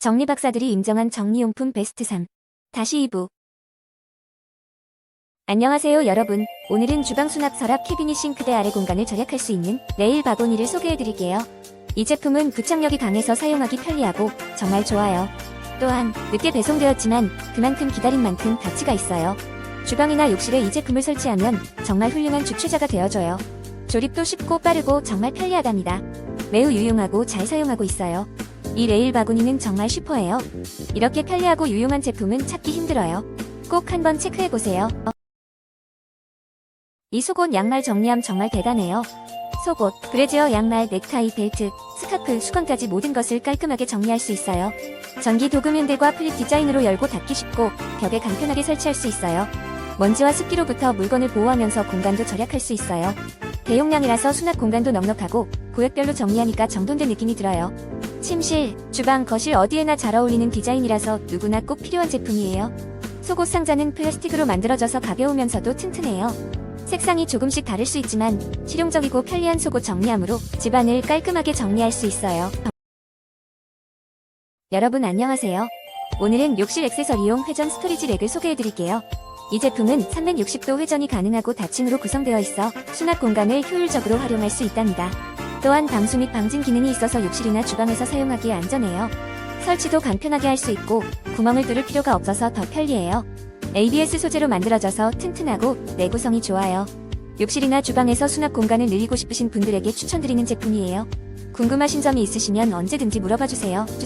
정리 박사들이 인정한 정리용품 베스트 3. 다시 2부. 안녕하세요 여러분. 오늘은 주방 수납 서랍 캐비닛 싱크대 아래 공간을 절약할 수 있는 레일 바구니를 소개해드릴게요. 이 제품은 부착력이 강해서 사용하기 편리하고 정말 좋아요. 또한 늦게 배송되었지만 그만큼 기다린 만큼 가치가 있어요. 주방이나 욕실에 이 제품을 설치하면 정말 훌륭한 주최자가 되어줘요. 조립도 쉽고 빠르고 정말 편리하답니다. 매우 유용하고 잘 사용하고 있어요. 이 레일 바구니는 정말 슈퍼해요. 이렇게 편리하고 유용한 제품은 찾기 힘들어요. 꼭 한번 체크해보세요. 이 속옷 양말 정리함 정말 대단해요. 속옷, 브래지어 양말, 넥타이, 벨트, 스카프, 수건까지 모든 것을 깔끔하게 정리할 수 있어요. 전기 도금 핸들과 플립 디자인으로 열고 닫기 쉽고 벽에 간편하게 설치할 수 있어요. 먼지와 습기로부터 물건을 보호하면서 공간도 절약할 수 있어요. 대용량이라서 수납 공간도 넉넉하고 구역별로 정리하니까 정돈된 느낌이 들어요. 침실, 주방, 거실 어디에나 잘 어울리는 디자인이라서 누구나 꼭 필요한 제품이에요. 속옷 상자는 플라스틱으로 만들어져서 가벼우면서도 튼튼해요. 색상이 조금씩 다를 수 있지만 실용적이고 편리한 속옷 정리함으로 집안을 깔끔하게 정리할 수 있어요. 여러분 안녕하세요. 오늘은 욕실 액세서리용 회전 스토리지 렉을 소개해드릴게요. 이 제품은 360도 회전이 가능하고 닫힘으로 구성되어 있어 수납 공간을 효율적으로 활용할 수 있답니다. 또한 방수 및 방진 기능이 있어서 욕실이나 주방에서 사용하기에 안전해요. 설치도 간편하게 할 수 있고 구멍을 뚫을 필요가 없어서 더 편리해요. ABS 소재로 만들어져서 튼튼하고 내구성이 좋아요. 욕실이나 주방에서 수납 공간을 늘리고 싶으신 분들에게 추천드리는 제품이에요. 궁금하신 점이 있으시면 언제든지 물어봐 주세요.